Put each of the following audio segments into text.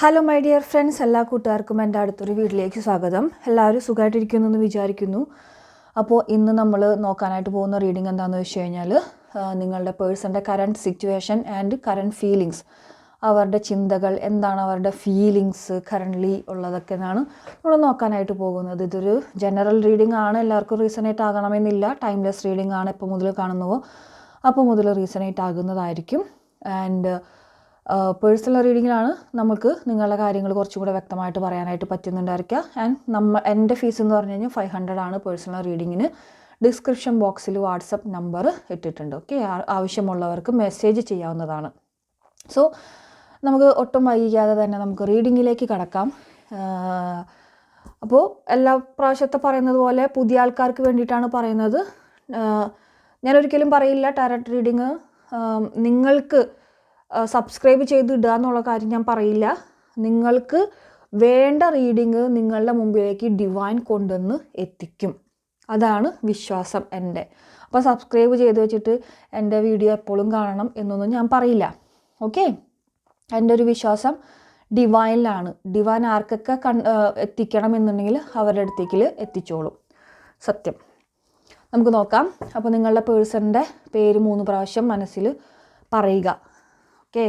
Hello my dear friends എല്ലാ കൂട്ടുകാർക്കും എന്റെ അടുത്തൊരു വീട്ടിലേക്ക് സ്വാഗതം. എല്ലാവരും സുഖമായിട്ടിരിക്കുന്നു എന്ന് വിചാരിക്കുന്നു. അപ്പോൾ ഇന്ന് നമ്മൾ നോക്കാനായിട്ട് പോകുന്ന റീഡിംഗ് എന്താണെന്ന് വെച്ച് കഴിഞ്ഞാൽ നിങ്ങളുടെ പേഴ്സന്റെ current situation and current feelings അവരുടെ ചിന്തകൾ എന്താണ് അവരുടെ ഫീലിങ്സ് കറന്റ്ലി ഉള്ളതൊക്കെ എന്നാണ് നമ്മൾ നോക്കാനായിട്ട് പോകുന്നത്. ഇതൊരു ജനറൽ റീഡിംഗ് ആണ്. എല്ലാവർക്കും റീസണേറ്റ് ആകണമെന്നില്ല. ടൈംലെസ് റീഡിംഗ് ആണ് എപ്പോൾ മുതൽ കാണുന്നുവോ അപ്പോൾ മുതൽ റീസണേറ്റ് ആകുന്നതായിരിക്കും. ആൻഡ് പേഴ്സണൽ റീഡിങ്ങിലാണ് നമുക്ക് നിങ്ങളുടെ കാര്യങ്ങൾ കുറച്ചും കൂടെ വ്യക്തമായിട്ട് പറയാനായിട്ട് പറ്റുന്നുണ്ടായിരിക്കുക. ആൻഡ് നമ്മ എന്റെ ഫീസ് എന്ന് പറഞ്ഞു കഴിഞ്ഞാൽ ഫൈവ് ഹൺഡ്രഡ് ആണ് പേഴ്സണൽ റീഡിങ്ങിന് ഡിസ്ക്രിപ്ഷൻ ബോക്സിൽ വാട്സപ്പ് നമ്പർ ഇട്ടിട്ടുണ്ട്. ഓക്കെ ആവശ്യമുള്ളവർക്ക് മെസ്സേജ് ചെയ്യാവുന്നതാണ്. സോ നമുക്ക് ഒട്ടും വൈകിക്കാതെ തന്നെ നമുക്ക് റീഡിങ്ങിലേക്ക് കടക്കാം. അപ്പോൾ എല്ലാ പ്രാവശ്യത്തെ പറയുന്നത് പോലെ പുതിയ ആൾക്കാർക്ക് വേണ്ടിയിട്ടാണ് പറയുന്നത്. ഞാനൊരിക്കലും പറയില്ല ടാരറ്റ് റീഡിങ് നിങ്ങൾക്ക് സബ്സ്ക്രൈബ് ചെയ്ത് ഇടുക എന്നുള്ള കാര്യം ഞാൻ പറയില്ല. നിങ്ങൾക്ക് വേണ്ട റീഡിങ് നിങ്ങളുടെ മുമ്പിലേക്ക് ഡിവൈൻ കൊണ്ടുവന്ന് എത്തിക്കും. അതാണ് വിശ്വാസം എന്റെ. അപ്പോൾ സബ്സ്ക്രൈബ് ചെയ്ത് വെച്ചിട്ട് എന്റെ വീഡിയോ എപ്പോഴും കാണണം എന്നൊന്നും ഞാൻ പറയില്ല. ഓക്കെ എന്റെ ഒരു വിശ്വാസം ഡിവൈനിലാണ് ഡിവൈൻ ആർക്കൊക്കെ കൺ എത്തിക്കണം എന്നുണ്ടെങ്കിൽ അവരുടെ അടുത്തേക്കിൽ എത്തിച്ചോളും. സത്യം. നമുക്ക് നോക്കാം. അപ്പോൾ നിങ്ങളുടെ പേഴ്സണിന്റെ പേര് മൂന്ന് പ്രാവശ്യം മനസ്സിൽ പറയുക. ഓക്കെ.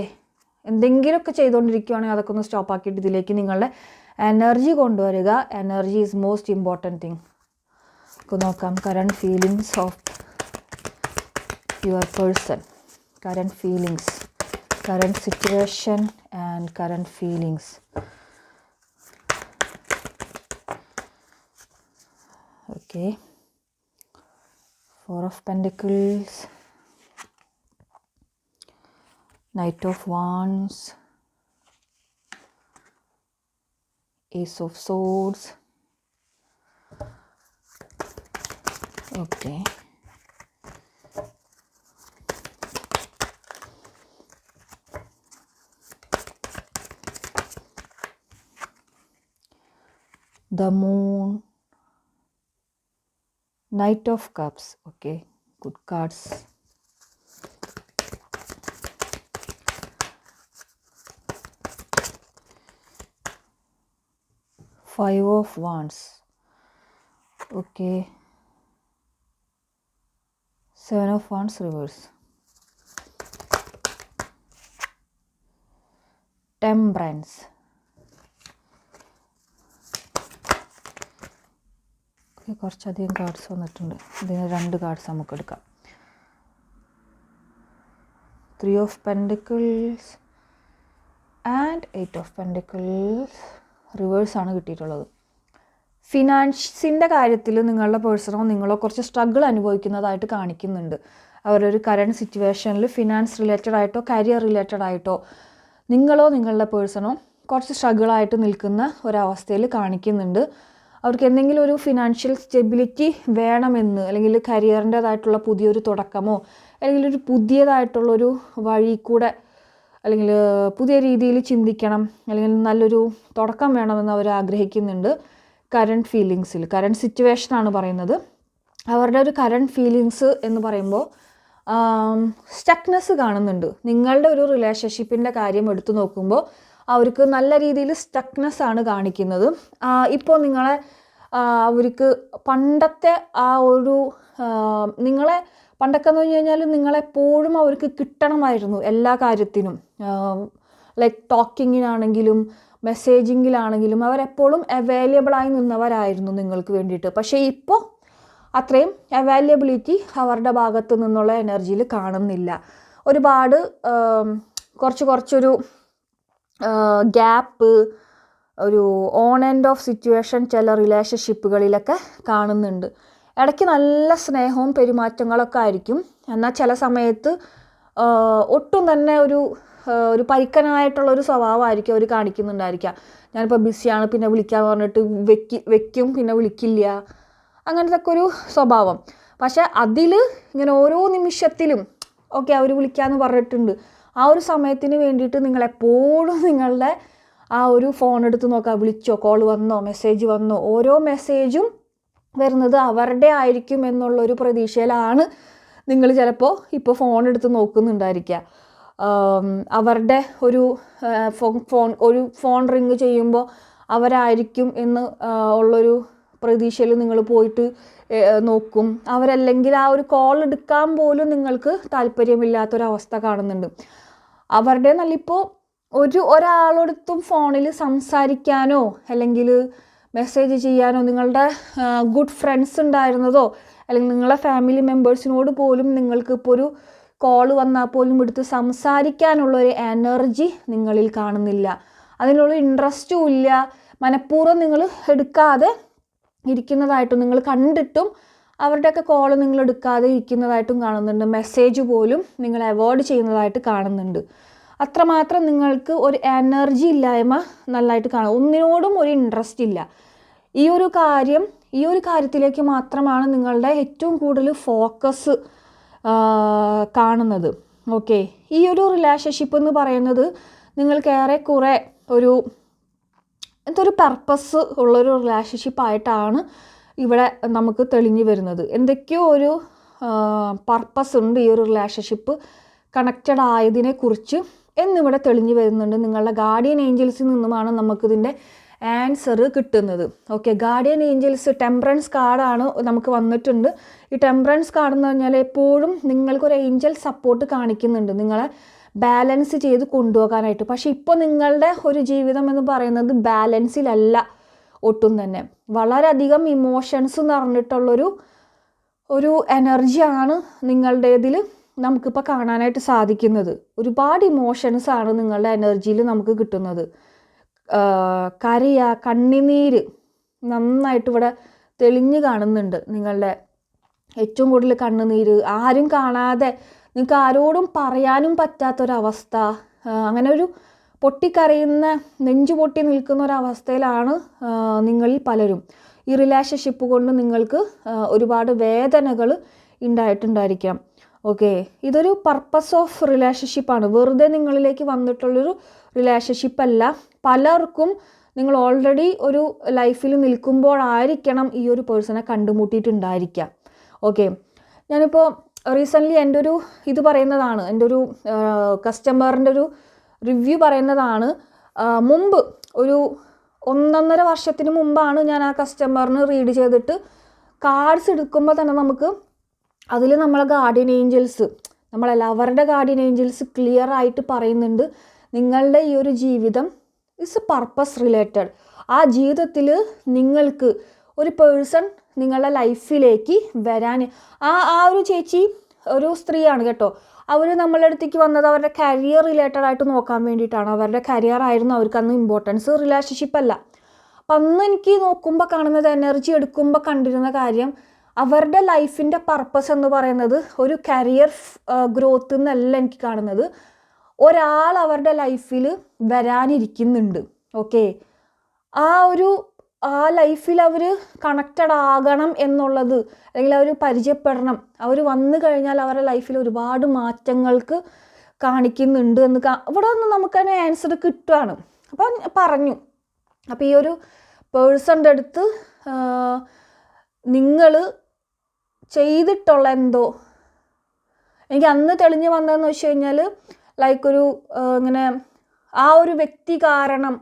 എന്തെങ്കിലുമൊക്കെ ചെയ്തുകൊണ്ടിരിക്കുകയാണെങ്കിൽ അതൊക്കെ ഒന്ന് സ്റ്റോപ്പ് ആക്കിയിട്ട് ഇതിലേക്ക് നിങ്ങളുടെ എനർജി കൊണ്ടുവരിക. Energy is most important thing നമുക്ക് നോക്കാം. Current feelings of your person current feelings current situation and current feelings okay four of pentacles Knight of Wands, Ace of Swords. Okay. The Moon. Knight of Cups. Okay, good cards. Five of Wands. Okay. Seven of Wands reverse. Temperance. Okay കുറച്ചധികം cards വന്നിട്ടുണ്ട് ഇതിന് രണ്ട് cards നമുക്ക് എടുക്കാം three of pentacles and eight of pentacles റിവേഴ്സാണ് കിട്ടിയിട്ടുള്ളത്. ഫിനാൻസിന്റെ കാര്യത്തിൽ നിങ്ങളുടെ പേഴ്സണോ നിങ്ങളോ കുറച്ച് സ്ട്രഗിൾ അനുഭവിക്കുന്നതായിട്ട് കാണിക്കുന്നുണ്ട്. അവരുടെ ഒരു കറണ്ട് സിറ്റുവേഷനിൽ ഫിനാൻസ് റിലേറ്റഡ് ആയിട്ടോ കരിയർ റിലേറ്റഡ് ആയിട്ടോ നിങ്ങളോ നിങ്ങളുടെ പേഴ്സണോ കുറച്ച് സ്ട്രഗിളായിട്ട് നിൽക്കുന്ന ഒരവസ്ഥയിൽ കാണിക്കുന്നുണ്ട്. അവർക്ക് എന്തെങ്കിലും ഒരു ഫിനാൻഷ്യൽ സ്റ്റെബിലിറ്റി വേണമെന്ന് അല്ലെങ്കിൽ കരിയറിന്റേതായിട്ടുള്ള പുതിയൊരു തുടക്കമോ അല്ലെങ്കിൽ ഒരു പുതിയതായിട്ടുള്ളൊരു വഴി കൂടെ അല്ലെങ്കിൽ പുതിയ രീതിയിൽ ചിന്തിക്കണം അല്ലെങ്കിൽ നല്ലൊരു തുടക്കം വേണമെന്ന് അവർ ആഗ്രഹിക്കുന്നുണ്ട് കറണ്ട് ഫീലിങ്സിൽ കറണ്ട് സിറ്റുവേഷനാണ് പറയുന്നത്. അവരുടെ ഒരു കറണ്ട് ഫീലിങ്സ് എന്ന് പറയുമ്പോൾ സ്റ്റക്നെസ് കാണുന്നുണ്ട്. നിങ്ങളുടെ ഒരു റിലേഷൻഷിപ്പിന്റെ കാര്യം എടുത്തു നോക്കുമ്പോൾ അവർക്ക് നല്ല രീതിയിൽ സ്റ്റക്നെസ് ആണ് കാണിക്കുന്നത്. ഇപ്പോൾ നിങ്ങളെ അവർക്ക് പണ്ടത്തെ ആ ഒരു നിങ്ങളെ പണ്ടൊക്കെ എന്ന് പറഞ്ഞു കഴിഞ്ഞാൽ നിങ്ങളെപ്പോഴും അവർക്ക് കിട്ടണമായിരുന്നു എല്ലാ കാര്യത്തിനും. ലൈക്ക് ടോക്കിങ്ങിനാണെങ്കിലും മെസ്സേജിങ്ങിലാണെങ്കിലും അവരെപ്പോഴും അവൈലബിളായി നിന്നവരായിരുന്നു നിങ്ങൾക്ക് വേണ്ടിയിട്ട്. പക്ഷേ ഇപ്പോൾ അത്രയും അവൈലബിലിറ്റി അവരുടെ ഭാഗത്തു നിന്നുള്ള എനർജിയിൽ കാണുന്നില്ല. ഒരുപാട് കുറച്ച് കുറച്ചൊരു ഗ്യാപ്പ് ഒരു ഓൺ ആൻഡ് ഓഫ് സിറ്റുവേഷൻ ചില റിലേഷൻഷിപ്പുകളിലൊക്കെ കാണുന്നുണ്ട്. ഇടയ്ക്ക് നല്ല സ്നേഹവും പെരുമാറ്റങ്ങളൊക്കെ ആയിരിക്കും. എന്നാൽ ചില സമയത്ത് ഒട്ടും തന്നെ ഒരു ഒരു പരിക്കനായിട്ടുള്ളൊരു സ്വഭാവമായിരിക്കും അവർ കാണിക്കുന്നുണ്ടായിരിക്കുക. ഞാനിപ്പോൾ ബിസിയാണ് പിന്നെ വിളിക്കാന്ന് പറഞ്ഞിട്ട് വെക്കി വെക്കും പിന്നെ വിളിക്കില്ല. അങ്ങനത്തെ ഒക്കെ ഒരു സ്വഭാവം. പക്ഷെ അതിൽ ഇങ്ങനെ ഓരോ നിമിഷത്തിലും ഓക്കെ അവർ വിളിക്കാമെന്ന് പറഞ്ഞിട്ടുണ്ട്. ആ ഒരു സമയത്തിന് വേണ്ടിയിട്ട് നിങ്ങളെപ്പോഴും നിങ്ങളുടെ ആ ഒരു ഫോൺ എടുത്ത് നോക്കുക. വിളിച്ചോ കോൾ വന്നോ മെസ്സേജ് വന്നോ ഓരോ മെസ്സേജും വരുന്നത് അവരുടെ ആയിരിക്കും എന്നുള്ളൊരു പ്രതീക്ഷയിലാണ് നിങ്ങൾ ചിലപ്പോൾ ഇപ്പോൾ ഫോൺ എടുത്ത് നോക്കുന്നുണ്ടായിരിക്കുക. അവരുടെ ഒരു ഫോൺ ഒരു ഫോൺ റിങ് ചെയ്യുമ്പോൾ അവരായിരിക്കും എന്ന് ഉള്ളൊരു പ്രതീക്ഷയിൽ നിങ്ങൾ പോയിട്ട് നോക്കും. അവരല്ലെങ്കിൽ ആ ഒരു കോൾ എടുക്കാൻ പോലും നിങ്ങൾക്ക് താല്പര്യമില്ലാത്തൊരവസ്ഥ കാണുന്നുണ്ട്. അവരുടെ നല്ല ഇപ്പോൾ ഒരു ഒരാളോടത്തും ഫോണിൽ സംസാരിക്കാനോ അല്ലെങ്കിൽ മെസ്സേജ് ചെയ്യാനോ നിങ്ങളുടെ ഗുഡ് ഫ്രണ്ട്സ് ഉണ്ടായിരുന്നതോ അല്ലെങ്കിൽ നിങ്ങളുടെ ഫാമിലി മെമ്പേഴ്സിനോട് പോലും നിങ്ങൾക്ക് ഇപ്പോൾ ഒരു കോൾ വന്നാൽ പോലും എടുത്ത് സംസാരിക്കാനുള്ള ഒരു എനർജി നിങ്ങളിൽ കാണുന്നില്ല. അതിനുള്ള ഇൻട്രസ്റ്റും ഇല്ല. മനഃപൂർവം നിങ്ങൾ എടുക്കാതെ ഇരിക്കുന്നതായിട്ടും നിങ്ങൾ കണ്ടിട്ടും അവരുടെയൊക്കെ കോൾ നിങ്ങൾ എടുക്കാതെ ഇരിക്കുന്നതായിട്ടും കാണുന്നുണ്ട്. മെസ്സേജ് പോലും നിങ്ങൾ അവോയ്ഡ് ചെയ്യുന്നതായിട്ട് കാണുന്നുണ്ട്. അത്രമാത്രം നിങ്ങൾക്ക് ഒരു എനർജി ഇല്ലായ്മ നല്ലതായിട്ട് കാണും. ഒന്നിനോടും ഒരു ഇൻട്രസ്റ്റ് ഇല്ല. ഈ ഒരു കാര്യം ഈ ഒരു കാര്യത്തിലേക്ക് മാത്രമാണ് നിങ്ങളുടെ ഏറ്റവും കൂടുതൽ ഫോക്കസ് കാണുന്നത്. ഓക്കെ. ഈ ഒരു റിലേഷൻഷിപ്പ് എന്ന് പറയുന്നത് നിങ്ങൾക്ക് ഏറെക്കുറെ ഒരു എന്തൊരു പർപ്പസ് ഉള്ളൊരു റിലേഷൻഷിപ്പ് ആയിട്ടാണ് ഇവിടെ നമുക്ക് തെളിഞ്ഞു വരുന്നത്. എന്തൊക്കെയോ ഒരു പർപ്പസ് ഉണ്ട് ഈ ഒരു റിലേഷൻഷിപ്പ് കണക്റ്റഡ് ആയതിനെക്കുറിച്ച് എന്നിവിടെ തെളിഞ്ഞു വരുന്നുണ്ട്. നിങ്ങളുടെ ഗാർഡിയൻ ഏഞ്ചൽസിൽ നിന്നുമാണ് നമുക്കിതിന്റെ ആൻസർ കിട്ടുന്നത്. ഓക്കെ ഗാർഡിയൻ ഏഞ്ചൽസ് ടെമ്പറൻസ് കാർഡാണ് നമുക്ക് വന്നിട്ടുണ്ട്. ഈ ടെമ്പറൻസ് കാർഡ് എന്ന് പറഞ്ഞാൽ എപ്പോഴും നിങ്ങൾക്കൊരു ഏഞ്ചൽ സപ്പോർട്ട് കാണിക്കുന്നുണ്ട്. നിങ്ങളെ ബാലൻസ് ചെയ്ത് കൊണ്ടുപോകാനായിട്ട്. പക്ഷേ ഇപ്പോൾ നിങ്ങളുടെ ഒരു ജീവിതം എന്ന് പറയുന്നത് ബാലൻസിലല്ല ഒട്ടും തന്നെ. വളരെയധികം ഇമോഷൻസ് നിറഞ്ഞിട്ടുള്ളൊരു ഒരു എനർജിയാണ് നിങ്ങളുടേതിൽ നമുക്കിപ്പോൾ കാണാനായിട്ട് സാധിക്കുന്നത്. ഒരുപാട് ഇമോഷൻസ് ആണ് നിങ്ങളുടെ എനർജിയിൽ നമുക്ക് കിട്ടുന്നത്. കരയ കണ്ണിനീര് നന്നായിട്ട് ഇവിടെ തെളിഞ്ഞു കാണുന്നുണ്ട് നിങ്ങളുടെ ഏറ്റവും കൂടുതൽ കണ്ണുനീര്. ആരും കാണാതെ നിങ്ങൾക്ക് ആരോടും പറയാനും പറ്റാത്തൊരവസ്ഥ. അങ്ങനെ ഒരു പൊട്ടിക്കരയുന്ന നെഞ്ചു പൊട്ടി നിൽക്കുന്ന ഒരവസ്ഥയിലാണ് നിങ്ങളിൽ പലരും. ഈ റിലേഷൻഷിപ്പ് കൊണ്ട് നിങ്ങൾക്ക് ഒരുപാട് വേദനകൾ ഉണ്ടായിട്ടുണ്ടായിരിക്കാം. ഓക്കെ ഇതൊരു പർപ്പസ് ഓഫ് റിലേഷൻഷിപ്പാണ് വെറുതെ നിങ്ങളിലേക്ക് വന്നിട്ടുള്ളൊരു റിലേഷൻഷിപ്പ് അല്ല. പലർക്കും നിങ്ങൾ ഓൾറെഡി ഒരു ലൈഫിൽ നിൽക്കുമ്പോഴായിരിക്കണം ഈ ഒരു പേഴ്സണെ കണ്ടുമുട്ടിയിട്ടുണ്ടായിരിക്കാം. ഓക്കെ ഞാനിപ്പോൾ റീസെന്റ്ലി എന്റെ ഒരു ഇത് പറയുന്നതാണ്. എന്റെ ഒരു കസ്റ്റമറിന്റെ ഒരു റിവ്യൂ പറയുന്നതാണ്. മുമ്പ് ഒരു ഒന്നൊന്നര വർഷത്തിന് മുമ്പാണ് ഞാൻ ആ കസ്റ്റമറിന് റീഡ് ചെയ്തിട്ട് കാർഡ്സ് എടുക്കുമ്പോൾ തന്നെ നമുക്ക് അതിൽ നമ്മളെ ഗാർഡിയൻ ഏഞ്ചൽസ് നമ്മളെല്ലാവരുടെ ഗാർഡിയൻ ഏഞ്ചൽസ് ക്ലിയർ ആയിട്ട് പറയുന്നുണ്ട്. നിങ്ങളുടെ ഈ ഒരു ജീവിതം ഇസ് പർപ്പസ് റിലേറ്റഡ് ആ ജീവിതത്തിൽ നിങ്ങൾക്ക് ഒരു പേഴ്സൺ നിങ്ങളുടെ ലൈഫിലേക്ക് വരാൻ ആ ആ ഒരു ചേച്ചി ഒരു സ്ത്രീയാണ് കേട്ടോ. അവർ നമ്മളുടെ അടുത്തേക്ക് വന്നത് അവരുടെ കരിയർ റിലേറ്റഡ് ആയിട്ട് നോക്കാൻ വേണ്ടിയിട്ടാണ്. അവരുടെ കരിയർ ആയിരുന്നു അവർക്ക് അന്ന് ഇമ്പോർട്ടൻസ് റിലേഷൻഷിപ്പ് അല്ല. അപ്പം അന്ന് എനിക്ക് നോക്കുമ്പോൾ കാണുന്നത് എനർജി എടുക്കുമ്പോൾ കണ്ടിരുന്ന കാര്യം അവരുടെ ലൈഫിന്റെ പർപ്പസ് എന്ന് പറയുന്നത് ഒരു കരിയർ ഗ്രോത്ത് എന്നല്ല എനിക്ക് കാണുന്നത്. ഒരാൾ അവരുടെ ലൈഫിൽ വരാനിരിക്കുന്നുണ്ട്. ഓക്കെ? ആ ഒരു ആ ലൈഫിൽ അവർ കണക്റ്റഡ് ആകണം എന്നുള്ളത് അല്ലെങ്കിൽ അവർ പരിചയപ്പെടണം. അവർ വന്നു കഴിഞ്ഞാൽ അവരുടെ ലൈഫിൽ ഒരുപാട് മാറ്റങ്ങൾക്ക് കാണിക്കുന്നുണ്ട് എന്ന് ഇവിടെ നിന്ന് നമുക്ക് തന്നെ ആൻസർ കിട്ടുകയാണ് അപ്പം പറഞ്ഞു. അപ്പോൾ ഈ ഒരു പേഴ്സന്റെ അടുത്ത് നിങ്ങൾ ചെയ്തിട്ടുള്ള എന്തോ? എനിക്ക് അന്ന് തെളിഞ്ഞു വന്നതെന്ന് വെച്ച് കഴിഞ്ഞാൽ ലൈക്ക് ഒരു ഇങ്ങനെ ആ ഒരു വ്യക്തി കാരണം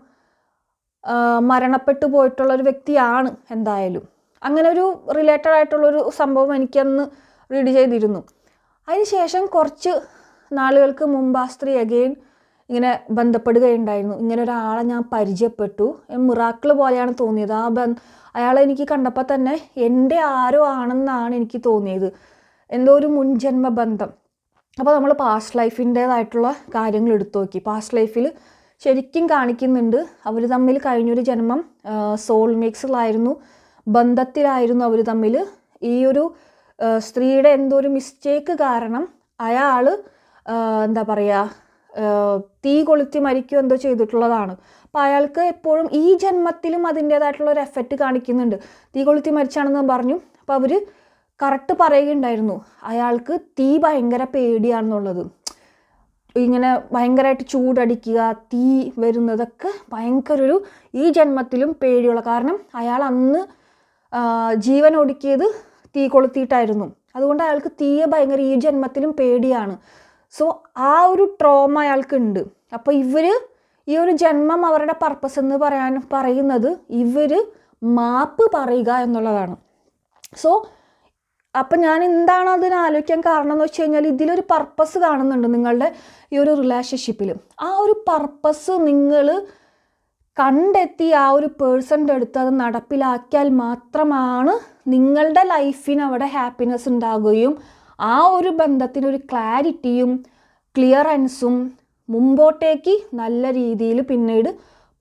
മരണപ്പെട്ടു പോയിട്ടുള്ള ഒരു വ്യക്തിയാണ് എന്തായാലും. അങ്ങനെ ഒരു റിലേറ്റഡ് ആയിട്ടുള്ളൊരു സംഭവം എനിക്കന്ന് റീഡ് ചെയ്തിരുന്നു. അതിനുശേഷം കുറച്ച് നാളുകൾക്ക് മുമ്പ് ആ സ്ത്രീ അഗെയിൻ ഇങ്ങനെ ബന്ധപ്പെടുകയുണ്ടായിരുന്നു. ഇങ്ങനെ ഒരാളെ ഞാൻ പരിചയപ്പെട്ടു. മിറാക്കിൾ പോലെയാണ് തോന്നിയത്. ആ ബ അയാളെ എനിക്ക് കണ്ടപ്പോൾ തന്നെ എന്റെ ആരോ ആണെന്നാണ് എനിക്ക് തോന്നിയത്. എന്തോ ഒരു മുൻജന്മ ബന്ധം അപ്പോൾ നമ്മൾ പാസ്റ്റ് ലൈഫിന്റേതായിട്ടുള്ള കാര്യങ്ങൾ എടുത്തു നോക്കി. പാസ്റ്റ് ലൈഫിൽ ശരിക്കും കാണിക്കുന്നുണ്ട് അവർ തമ്മിൽ കഴിഞ്ഞൊരു ജന്മം സോൾമേറ്റ്സിലായിരുന്നു ബന്ധത്തിലായിരുന്നു അവർ തമ്മിൽ. ഈ ഒരു സ്ത്രീയുടെ എന്തോ ഒരു മിസ്റ്റേക്ക് കാരണം അയാൾ എന്താ പറയുക തീ കൊളുത്തി മരിക്കുക എന്തോ ചെയ്തിട്ടുള്ളതാണ്. അപ്പോൾ അയാൾക്ക് എപ്പോഴും ഈ ജന്മത്തിലും അതിന്റേതായിട്ടുള്ള ഒരു എഫക്റ്റ് കാണിക്കുന്നുണ്ട്. തീ കൊളുത്തി മരിച്ചാണെന്ന് പറഞ്ഞു. അപ്പോൾ അവർ കറക്റ്റ് പറയുകയുണ്ടായിരുന്നു. അയാൾക്ക് തീ ഭയങ്കര പേടിയാണെന്നുള്ളത്. ഇങ്ങനെ ഭയങ്കരമായിട്ട് ചൂടടിക്കുക തീ വരുന്നതൊക്കെ ഭയങ്കര ഒരു ഈ ജന്മത്തിലും പേടിയുള്ള കാരണം അയാൾ അന്ന് ജീവൻ ഒടുക്കിയത് തീ കൊളുത്തിയിട്ടായിരുന്നു. അതുകൊണ്ട് അയാൾക്ക് തീയെ ഭയങ്കര ഈ ജന്മത്തിലും പേടിയാണ്. സോ ആ ഒരു ട്രോമ അയാൾക്കുണ്ട്. അപ്പോൾ ഇവർ ഈ ഒരു ജന്മം അവരുടെ പർപ്പസ് എന്ന് പറയാൻ പറയുന്നത് ഇവർ മാപ്പ് പറയുക എന്നുള്ളതാണ്. സോ അപ്പം ഞാൻ എന്താണ് അതിന് ആലോചിക്കാൻ കാരണം എന്ന് വെച്ച് കഴിഞ്ഞാൽ ഇതിലൊരു പർപ്പസ് കാണുന്നുണ്ട് നിങ്ങളുടെ ഈ ഒരു റിലേഷൻഷിപ്പിൽ ആ ഒരു പർപ്പസ് നിങ്ങൾ കണ്ടെത്തി ആ ഒരു പേഴ്സന്റെ അടുത്ത് അത് നടപ്പിലാക്കിയാൽ മാത്രമാണ് നിങ്ങളുടെ ലൈഫിന് അവിടെ ഹാപ്പിനെസ് ഉണ്ടാകുകയും ആ ഒരു ബന്ധത്തിനൊരു ക്ലാരിറ്റിയും ക്ലിയറൻസും മുമ്പോട്ടേക്ക് നല്ല രീതിയിൽ പിന്നീട്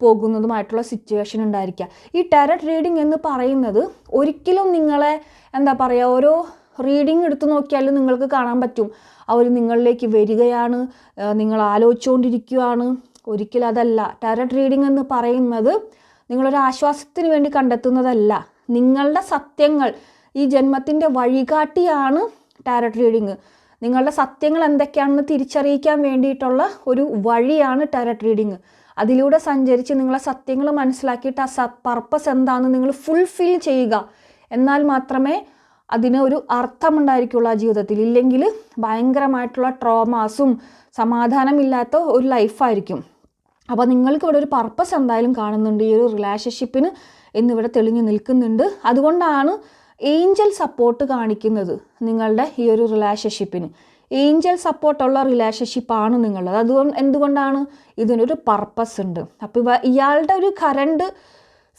പോകുന്നതുമായിട്ടുള്ള സിറ്റുവേഷൻ ഉണ്ടായിരിക്കുക ഈ ടാരറ്റ് റീഡിംഗ് എന്ന് പറയുന്നത് ഒരിക്കലും നിങ്ങളെ എന്താ പറയുക ഓരോ റീഡിംഗ് എടുത്തു നോക്കിയാലും നിങ്ങൾക്ക് കാണാൻ പറ്റും. അവർ നിങ്ങളിലേക്ക് വരികയാണ് നിങ്ങൾ ആലോചിച്ചുകൊണ്ടിരിക്കുകയാണ്. ഒരിക്കലും അതല്ല. ടാരറ്റ് റീഡിംഗ് എന്ന് പറയുന്നത് നിങ്ങളൊരു ആശ്വാസത്തിന് വേണ്ടി കണ്ടെത്തുന്നതല്ല. നിങ്ങളുടെ സത്യങ്ങൾ ഈ ജന്മത്തിന്റെ വഴികാട്ടിയാണ് ടാരറ്റ് റീഡിങ് നിങ്ങളുടെ സത്യങ്ങൾ എന്തൊക്കെയാണെന്ന് തിരിച്ചറിയിക്കാൻ വേണ്ടിയിട്ടുള്ള ഒരു വഴിയാണ് ടാരറ്റ് റീഡിങ് അതിലൂടെ സഞ്ചരിച്ച് നിങ്ങളെ സത്യങ്ങൾ മനസ്സിലാക്കിയിട്ട് ആ സ പർപ്പസ് എന്താണെന്ന് നിങ്ങൾ ഫുൾഫിൽ ചെയ്യുക. എന്നാൽ മാത്രമേ അതിന് ഒരു അർത്ഥമുണ്ടായിരിക്കുള്ളൂ ആ ജീവിതത്തിൽ. ഇല്ലെങ്കിൽ ഭയങ്കരമായിട്ടുള്ള ട്രോമാസും സമാധാനമില്ലാത്ത ഒരു ലൈഫായിരിക്കും അപ്പോൾ നിങ്ങൾക്ക് ഇവിടെ ഒരു പർപ്പസ് എന്തായാലും കാണുന്നുണ്ട്. ഈ ഒരു റിലേഷൻഷിപ്പിന് എന്നിവിടെ തെളിഞ്ഞു നിൽക്കുന്നുണ്ട്. അതുകൊണ്ടാണ് ഏഞ്ചൽ സപ്പോർട്ട് കാണിക്കുന്നത് നിങ്ങളുടെ ഈ ഒരു റിലേഷൻഷിപ്പിന് ഏഞ്ചൽ സപ്പോർട്ടുള്ള റിലേഷൻഷിപ്പാണ് നിങ്ങളത്. അതുകൊണ്ട് എന്തുകൊണ്ടാണ്? ഇതിനൊരു പർപ്പസ് ഉണ്ട്. അപ്പോൾ ഇയാളുടെ ഒരു കറണ്ട്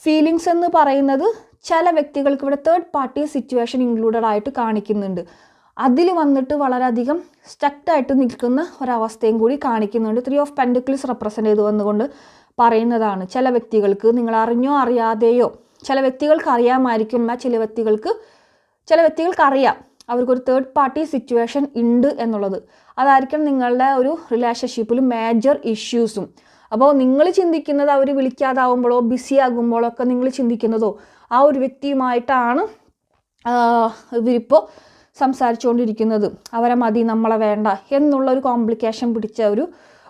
ഫീലിങ്സ് എന്ന് പറയുന്നത് ചില വ്യക്തികൾക്ക് ഇവിടെ തേർഡ് പാർട്ടി സിറ്റുവേഷൻ ഇൻക്ലൂഡഡ് ആയിട്ട് കാണിക്കുന്നുണ്ട്. അതിൽ വന്നിട്ട് വളരെയധികം സ്ട്രക്റ്റായിട്ട് നിൽക്കുന്ന ഒരവസ്ഥയും കൂടി കാണിക്കുന്നുണ്ട്. ത്രീ ഓഫ് പെൻഡിക്കിൾസ് റെപ്രസെന്റ് ചെയ്ത് വന്നുകൊണ്ട് പറയുന്നതാണ്. ചില വ്യക്തികൾക്ക് നിങ്ങൾ അറിഞ്ഞോ അറിയാതെയോ? ചില വ്യക്തികൾക്ക് അറിയാമായിരിക്കും. എന്നാൽ ചില വ്യക്തികൾക്ക് ചില വ്യക്തികൾക്ക് അറിയാം. അവർക്കൊരു തേർഡ് പാർട്ടി സിറ്റുവേഷൻ ഉണ്ട് എന്നുള്ളത്. അതായിരിക്കും നിങ്ങളുടെ ഒരു റിലേഷൻഷിപ്പിൽ മേജർ ഇഷ്യൂസും അപ്പോൾ നിങ്ങൾ ചിന്തിക്കുന്നത് അവർ വിളിക്കാതാവുമ്പോഴോ ബിസി ആകുമ്പോഴോ ഒക്കെ നിങ്ങൾ ചിന്തിക്കുന്നതോ ആ ഒരു വ്യക്തിയുമായിട്ടാണ് ഇവരിപ്പോൾ സംസാരിച്ചുകൊണ്ടിരിക്കുന്നത്. അവരെ മതി നമ്മളെ വേണ്ട എന്നുള്ള ഒരു കോംപ്ലിക്കേഷൻ പിടിച്ച ഒരു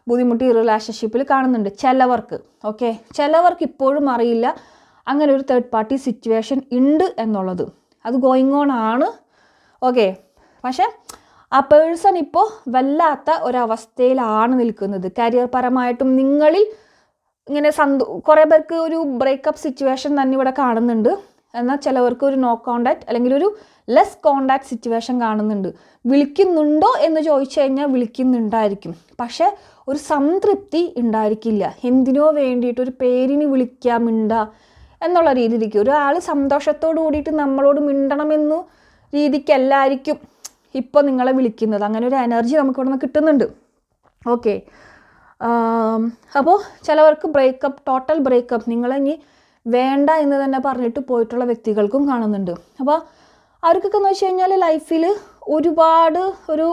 ബുദ്ധിമുട്ട് ഈ റിലേഷൻഷിപ്പിൽ കാണുന്നുണ്ട് ചിലവർക്ക്. ഓക്കെ ചിലവർക്ക് ഇപ്പോഴും അറിയില്ല അങ്ങനെ ഒരു തേർഡ് പാർട്ടി സിറ്റുവേഷൻ ഉണ്ട് എന്നുള്ളത്. അത് ഗോയിങ് ഓൺ ആണ്. ഓക്കെ. പക്ഷേ ആ പേഴ്സൺ ഇപ്പോൾ വല്ലാത്ത ഒരവസ്ഥയിലാണ് നിൽക്കുന്നത്. കരിയർ പരമായിട്ടും നിങ്ങളിൽ ഇങ്ങനെ സന്തോ കുറേ പേർക്ക് ഒരു ബ്രേക്കപ്പ് സിറ്റുവേഷൻ തന്നെ ഇവിടെ കാണുന്നുണ്ട്. എന്നാൽ ചിലവർക്ക് ഒരു നോ കോണ്ടാക്ട് അല്ലെങ്കിൽ ഒരു ലെസ് കോണ്ടാക്ട് സിറ്റുവേഷൻ കാണുന്നുണ്ട്. വിളിക്കുന്നുണ്ടോ എന്ന് ചോദിച്ചു കഴിഞ്ഞാൽ വിളിക്കുന്നുണ്ടായിരിക്കും. പക്ഷേ ഒരു സംതൃപ്തി ഉണ്ടായിരിക്കില്ല. എന്തിനോ വേണ്ടിയിട്ട് ഒരു പേരിന് വിളിക്കാം മിണ്ട എന്നുള്ള രീതിയിലേക്ക്. ഒരാൾ സന്തോഷത്തോട് കൂടിയിട്ട് നമ്മളോട് മിണ്ടണമെന്നു രീതിക്കല്ലായിരിക്കും ഇപ്പോൾ നിങ്ങളെ വിളിക്കുന്നത്. അങ്ങനെ ഒരു എനർജി നമുക്ക് ഇവിടെ നിന്ന് കിട്ടുന്നുണ്ട് ഓക്കെ അപ്പോൾ ചിലവർക്ക് ബ്രേക്കപ്പ് ടോട്ടൽ ബ്രേക്കപ്പ് നിങ്ങളിനി വേണ്ട എന്ന് തന്നെ പറഞ്ഞിട്ട് പോയിട്ടുള്ള വ്യക്തികൾക്കും കാണുന്നുണ്ട്. അപ്പോൾ അവർക്കൊക്കെ എന്ന് വെച്ച് കഴിഞ്ഞാൽ ലൈഫിൽ ഒരുപാട് ഒരു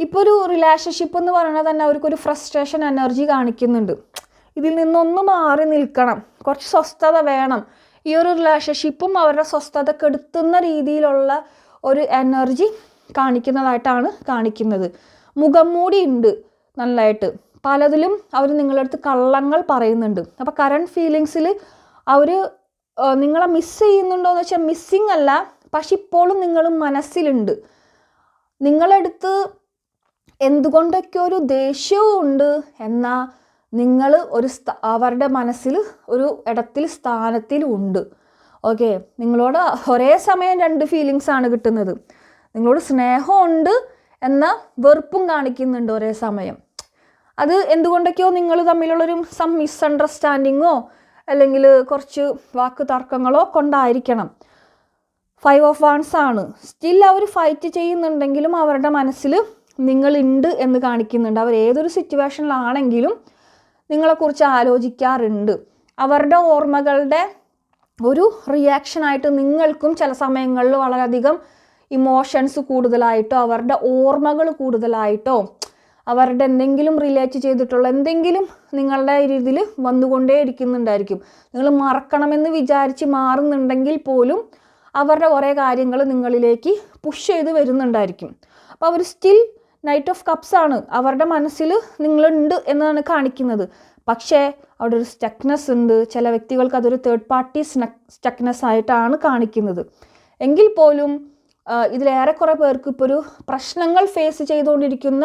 ഇപ്പോൾ ഒരു റിലേഷൻഷിപ്പ് എന്ന് പറയുന്നത് തന്നെ അവർക്കൊരു ഫ്രസ്ട്രേഷൻ എനർജി കാണിക്കുന്നുണ്ട്. ഇതിൽ നിന്നൊന്ന് മാറി നിൽക്കണം. കുറച്ച് സ്വസ്ഥത വേണം. ഈ ഒരു റിലേഷൻഷിപ്പും അവരുടെ സ്വസ്ഥത കെടുത്തുന്ന രീതിയിലുള്ള ഒരു എനർജി കാണിക്കുന്നതായിട്ടാണ് കാണിക്കുന്നത്. മുഖം മൂടി ഉണ്ട് നല്ലതായിട്ട് പലതിലും അവർ നിങ്ങളുടെ അടുത്ത് കള്ളങ്ങൾ പറയുന്നുണ്ട്. അപ്പോൾ കറണ്ട് ഫീലിങ്സിൽ അവർ നിങ്ങളെ മിസ് ചെയ്യുന്നുണ്ടോ എന്ന് വെച്ചാൽ മിസ്സിങ് അല്ല പക്ഷെ ഇപ്പോഴും നിങ്ങൾ മനസ്സിലുണ്ട്. നിങ്ങളടുത്ത് എന്തുകൊണ്ടൊക്കെ ഒരു ദേഷ്യവും ഉണ്ട് എന്നാൽ നിങ്ങൾ ഒരു അവരുടെ മനസ്സിൽ ഒരു ഇടത്തിൽ സ്ഥാനത്തിൽ ഉണ്ട്. ഓക്കെ നിങ്ങളോട് ഒരേ സമയം രണ്ട് ഫീലിങ്സ് ആണ് കിട്ടുന്നത്. നിങ്ങളോട് സ്നേഹമുണ്ട് എന്ന വെറുപ്പും കാണിക്കുന്നുണ്ട് ഒരേ സമയം. അത് എന്തുകൊണ്ടൊക്കെയോ നിങ്ങൾ തമ്മിലുള്ളൊരു സം മിസ്അണ്ടർസ്റ്റാൻഡിങ്ങോ അല്ലെങ്കിൽ കുറച്ച് വാക്ക് തർക്കങ്ങളോ കൊണ്ടായിരിക്കണം. ഫൈവ് ഓഫ് വൺസ് ആണ്. സ്റ്റിൽ അവർ ഫൈറ്റ് ചെയ്യുന്നുണ്ടെങ്കിലും അവരുടെ മനസ്സിൽ നിങ്ങളുണ്ട് എന്ന് കാണിക്കുന്നുണ്ട്. അവർ ഏതൊരു സിറ്റുവേഷനിലാണെങ്കിലും നിങ്ങളെക്കുറിച്ച് ആലോചിക്കാറുണ്ട്. അവരുടെ ഓർമ്മകളുടെ ഒരു റിയാക്ഷനായിട്ട് നിങ്ങൾക്കും ചില സമയങ്ങളിൽ വളരെയധികം ഇമോഷൻസ് കൂടുതലായിട്ടോ അവരുടെ ഓർമ്മകൾ കൂടുതലായിട്ടോ അവരുടെ എന്തെങ്കിലും റിലേറ്റ് ചെയ്തിട്ടുള്ള എന്തെങ്കിലും നിങ്ങളുടെ രീതിയിൽ വന്നുകൊണ്ടേ ഇരിക്കുന്നുണ്ടായിരിക്കും. നിങ്ങൾ മറക്കണമെന്ന് വിചാരിച്ച് മാറുന്നുണ്ടെങ്കിൽ പോലും അവരുടെ കുറേ കാര്യങ്ങൾ നിങ്ങളിലേക്ക് പുഷ് ചെയ്ത് വരുന്നുണ്ടായിരിക്കും. അപ്പോൾ അവർ സ്റ്റിൽ നൈറ്റ് ഓഫ് കപ്സ് ആണ്. അവരുടെ മനസ്സിൽ നിങ്ങളുണ്ട് എന്നാണ് കാണിക്കുന്നത്. പക്ഷേ അവിടെ ഒരു സ്റ്റക്നെസ് ഉണ്ട്. ചില വ്യക്തികൾക്ക് അതൊരു തേർഡ് പാർട്ടി സ്റ്റക്നെസ് ആയിട്ടാണ് കാണിക്കുന്നത്. എങ്കിൽ പോലും ഇതിലേറെക്കുറെ പേർക്ക് ഇപ്പോൾ ഒരു പ്രശ്നങ്ങൾ ഫേസ് ചെയ്തുകൊണ്ടിരിക്കുന്ന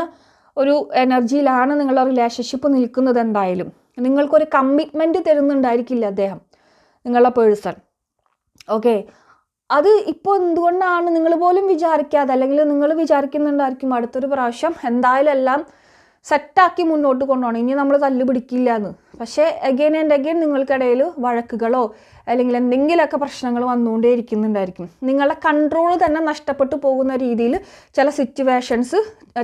ഒരു എനർജിയിലാണ് നിങ്ങളുടെ റിലേഷൻഷിപ്പ് നിൽക്കുന്നത് എന്തായാലും. നിങ്ങൾക്കൊരു കമ്മിറ്റ്മെന്റ് തരുന്നുണ്ടായിരിക്കില്ല അദ്ദേഹം. നിങ്ങളുടെ പേഴ്സൺ ഓക്കെ അത് ഇപ്പോൾ എന്തുകൊണ്ടാണ് നിങ്ങൾ പോലും വിചാരിക്കാതെ അല്ലെങ്കിൽ നിങ്ങൾ വിചാരിക്കുന്നുണ്ടായിരിക്കും അടുത്തൊരു പ്രാവശ്യം എന്തായാലും എല്ലാം സെറ്റാക്കി മുന്നോട്ട് കൊണ്ടുപോകണം. ഇനി നമ്മൾ തല്ലു പിടിക്കില്ല എന്ന്. പക്ഷേ അഗെയിൻ ആൻഡ് അഗെയിൻ നിങ്ങൾക്കിടയിൽ വഴക്കുകളോ അല്ലെങ്കിൽ എന്തെങ്കിലുമൊക്കെ പ്രശ്നങ്ങൾ വന്നുകൊണ്ടേ ഇരിക്കുന്നുണ്ടായിരിക്കും. നിങ്ങളുടെ കൺട്രോൾ തന്നെ നഷ്ടപ്പെട്ടു പോകുന്ന രീതിയിൽ ചില സിറ്റുവേഷൻസ്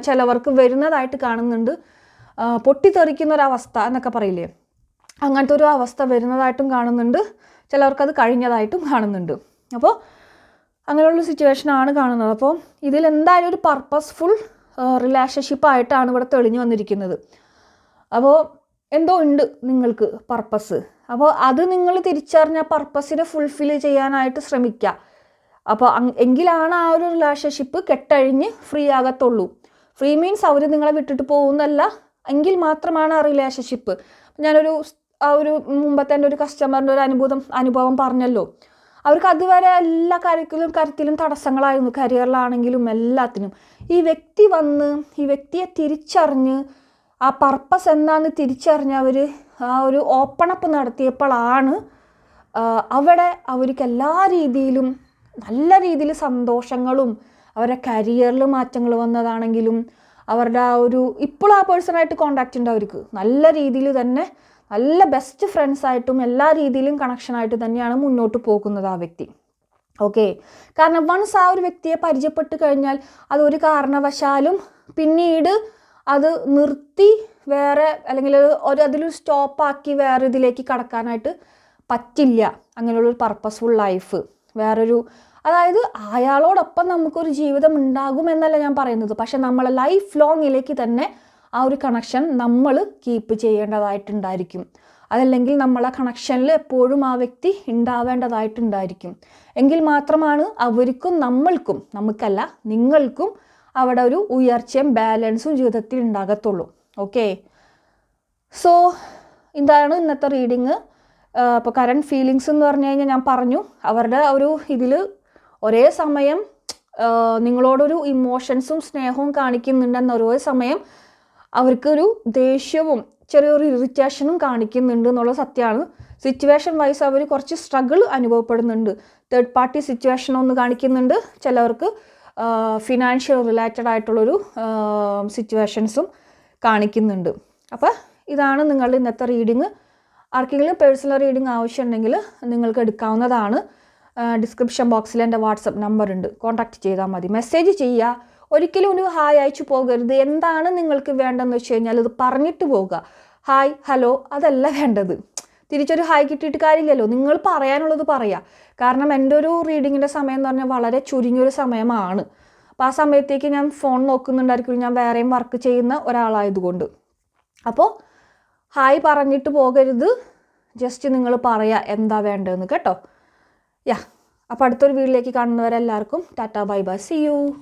ചിലവർക്ക് വരുന്നതായിട്ട് കാണുന്നുണ്ട്. പൊട്ടിത്തെറിക്കുന്ന ഒരു അവസ്ഥ എന്നൊക്കെ പറയില്ലേ? അങ്ങനത്തെ ഒരു അവസ്ഥ വരുന്നതായിട്ടും കാണുന്നുണ്ട്. ചിലവർക്കത് കഴിഞ്ഞതായിട്ടും കാണുന്നുണ്ട്. അപ്പോൾ അങ്ങനെയുള്ള സിറ്റുവേഷൻ ആണ് കാണുന്നത്. അപ്പോൾ ഇതിൽ എന്തായാലും ഒരു പർപ്പസ്ഫുൾ റിലേഷൻഷിപ്പ് ആയിട്ടാണ് ഇവിടെ തെളിഞ്ഞു വന്നിരിക്കുന്നത്. അപ്പോൾ എന്തോ ഉണ്ട് നിങ്ങൾക്ക് പർപ്പസ് അപ്പോൾ അത് നിങ്ങൾ തിരിച്ചറിഞ്ഞ പർപ്പസിനെ ഫുൾഫിൽ ചെയ്യാനായിട്ട് ശ്രമിക്കുക. അപ്പോൾ എങ്കിലാണ് ആ ഒരു റിലേഷൻഷിപ്പ് കെട്ടഴിഞ്ഞ് ഫ്രീ ആകത്തുള്ളൂ. ഫ്രീ മീൻസ് അവർ നിങ്ങളെ വിട്ടിട്ട് പോകുന്നല്ല എങ്കിൽ മാത്രമാണ് ആ റിലേഷൻഷിപ്പ് ഞാനൊരു ആ ഒരു മുമ്പത്തെ എന്റെ ഒരു കസ്റ്റമറിന്റെ ഒരു അനുഭവം അനുഭവം പറഞ്ഞല്ലോ. അവർക്ക് അതുവരെ എല്ലാ കാര്യത്തിലും കാര്യത്തിലും തടസ്സങ്ങളായിരുന്നു. കരിയറിലാണെങ്കിലും എല്ലാത്തിനും. ഈ വ്യക്തി വന്ന് ഈ വ്യക്തിയെ തിരിച്ചറിഞ്ഞ് ആ പർപ്പസ് എന്താണെന്ന് തിരിച്ചറിഞ്ഞ് അവർ ആ ഒരു ഓപ്പണപ്പ് നടത്തിയപ്പോഴാണ് അവിടെ അവർക്ക് എല്ലാ രീതിയിലും നല്ല രീതിയിൽ സന്തോഷങ്ങളും അവരുടെ കരിയറിൽ മാറ്റങ്ങൾ വന്നതാണെങ്കിലും അവരുടെ ആ ഒരു ഇപ്പോൾ ആ പേഴ്സണായിട്ട് കോണ്ടാക്റ്റ് ഉണ്ട് അവർക്ക്. നല്ല രീതിയിൽ തന്നെ നല്ല ബെസ്റ്റ് ഫ്രണ്ട്സായിട്ടും എല്ലാ രീതിയിലും കണക്ഷനായിട്ട് തന്നെയാണ് മുന്നോട്ട് പോകുന്നത് ആ വ്യക്തി. ഓക്കെ കാരണം വൺസ് ആ ഒരു വ്യക്തിയെ പരിചയപ്പെട്ട് കഴിഞ്ഞാൽ അതൊരു കാരണവശാലും പിന്നീട് അത് നിർത്തി വേറെ അല്ലെങ്കിൽ ഒരു അതിലൊരു സ്റ്റോപ്പാക്കി വേറെ ഇതിലേക്ക് കടക്കാനായിട്ട് പറ്റില്ല. അങ്ങനെയുള്ളൊരു പർപ്പസ്ഫുൾ ലൈഫ് വേറൊരു അതായത് അയാളോടൊപ്പം നമുക്കൊരു ജീവിതം ഉണ്ടാകുമെന്നല്ല ഞാൻ പറയുന്നത്. പക്ഷെ നമ്മളെ ലൈഫ് ലോങ്ങിലേക്ക് തന്നെ ആ ഒരു കണക്ഷൻ നമ്മൾ കീപ്പ് ചെയ്യേണ്ടതായിട്ടുണ്ടായിരിക്കും. അതല്ലെങ്കിൽ നമ്മൾ ആ കണക്ഷനിൽ എപ്പോഴും ആ വ്യക്തി ഉണ്ടാവേണ്ടതായിട്ടുണ്ടായിരിക്കും എങ്കിൽ മാത്രമാണ് അവർക്കും നമ്മൾക്കും നമുക്കല്ല നിങ്ങൾക്കും അവിടെ ഒരു ഉയർച്ചയും ബാലൻസും ജീവിതത്തിൽ ഉണ്ടാകത്തുള്ളൂ ഓക്കെ സോ ഇതാണ് ഇന്നത്തെ റീഡിങ് ഇപ്പോൾ കറണ്ട് ഫീലിങ്സ് എന്ന് പറഞ്ഞു കഴിഞ്ഞാൽ ഞാൻ പറഞ്ഞു. അവരുടെ ഒരു ഇതിൽ ഒരേ സമയം നിങ്ങളോടൊരു ഇമോഷൻസും സ്നേഹവും കാണിക്കുന്നുണ്ടെന്ന് ഒരേ സമയം അവർക്കൊരു ദേഷ്യവും ചെറിയൊരു ഇറിറ്റേഷനും കാണിക്കുന്നുണ്ട് എന്നുള്ള സത്യമാണ്. സിറ്റുവേഷൻ വൈസ് അവർ കുറച്ച് സ്ട്രഗിൾ അനുഭവപ്പെടുന്നുണ്ട്. തേർഡ് പാർട്ടി സിറ്റുവേഷൻ ഒന്ന് കാണിക്കുന്നുണ്ട്. ചിലവർക്ക് ഫിനാൻഷ്യൽ റിലേറ്റഡ് ആയിട്ടുള്ളൊരു സിറ്റുവേഷൻസും കാണിക്കുന്നുണ്ട്. അപ്പോൾ ഇതാണ് നിങ്ങളുടെ ഇന്നത്തെ റീഡിങ് ആർക്കെങ്കിലും പേഴ്സണൽ റീഡിംഗ് ആവശ്യമുണ്ടെങ്കിൽ നിങ്ങൾക്ക് എടുക്കാവുന്നതാണ്. ഡിസ്ക്രിപ്ഷൻ ബോക്സിൽ എന്റെ വാട്സപ്പ് നമ്പർ ഉണ്ട്. കോൺടാക്റ്റ് ചെയ്താൽ മതി. മെസ്സേജ് ചെയ്യുക. ഒരിക്കലും ഒരു ഹായ് അയച്ചു പോകരുത്. എന്താണ് നിങ്ങൾക്ക് വേണ്ടതെന്ന് വെച്ച് കഴിഞ്ഞാൽ അത് പറഞ്ഞിട്ട് പോകുക ഹായ് ഹലോ അതല്ല വേണ്ടത്. തിരിച്ചൊരു ഹായ് കിട്ടിയിട്ട് കാര്യമില്ലല്ലോ. നിങ്ങൾ പറയാനുള്ളത് പറയുക കാരണം എന്റെ ഒരു റീഡിങ്ങിന്റെ സമയം എന്ന് പറഞ്ഞാൽ വളരെ ചുരുങ്ങിയൊരു സമയമാണ്. അപ്പോൾ ആ സമയത്തേക്ക് ഞാൻ ഫോൺ നോക്കുന്നുണ്ടായിരിക്കും. ഞാൻ വേറെയും വർക്ക് ചെയ്യുന്ന ഒരാളായതുകൊണ്ട്. അപ്പോൾ ഹായ് പറഞ്ഞിട്ട് പോകരുത്. ജസ്റ്റ് നിങ്ങൾ പറയുക എന്താ വേണ്ടതെന്ന് കേട്ടോ. യാ. അപ്പോൾ അടുത്തൊരു വീട്ടിലേക്ക് കാണുന്നവരെല്ലാവർക്കും tata bye bye. See you